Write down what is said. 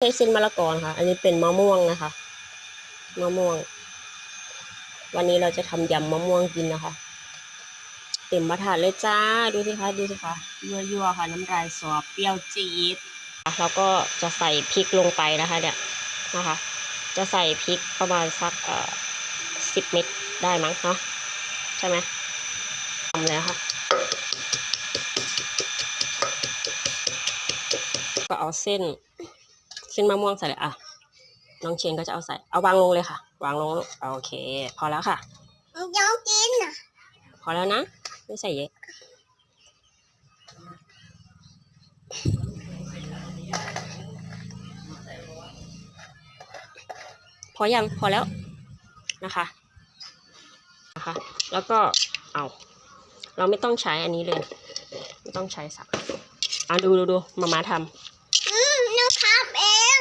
ใช้เส้นมะละกอค่ะ อันนี้เป็นมะม่วงนะคะ มะม่วง วันนี้เราจะทำยำมะม่วงกินนะคะ เต็มมาถาดเลยจ้า ดูสิคะ ดูสิคะยั่วๆค่ะ น้ำลายสอบเปรี้ยวจี๊ดแล้วก็จะใส่พริกลงไปนะคะ เนี่ยนะคะ จะใส่พริกประมาณสักเอ่อสิบเม็ดได้มั้งเนาะใช่ไหมทำเลยค่ะ ก็เอาเส้น นมะม่วงใส่เลยอะน้องเชนก็จะเอาใส่ เอาวางลงเลยค่ะ วางลงลูกโอเค พอแล้วค่ะน้องกินอะพอแล้วนะ ไม่ใส่เยอะพอยังพอแล้วนะคะนะคะ แล้วก็เอา เราไม่ต้องใช้อันนี้เลย ไม่ต้องใช้สักอะดูดูดูมามาทำ ทำเอง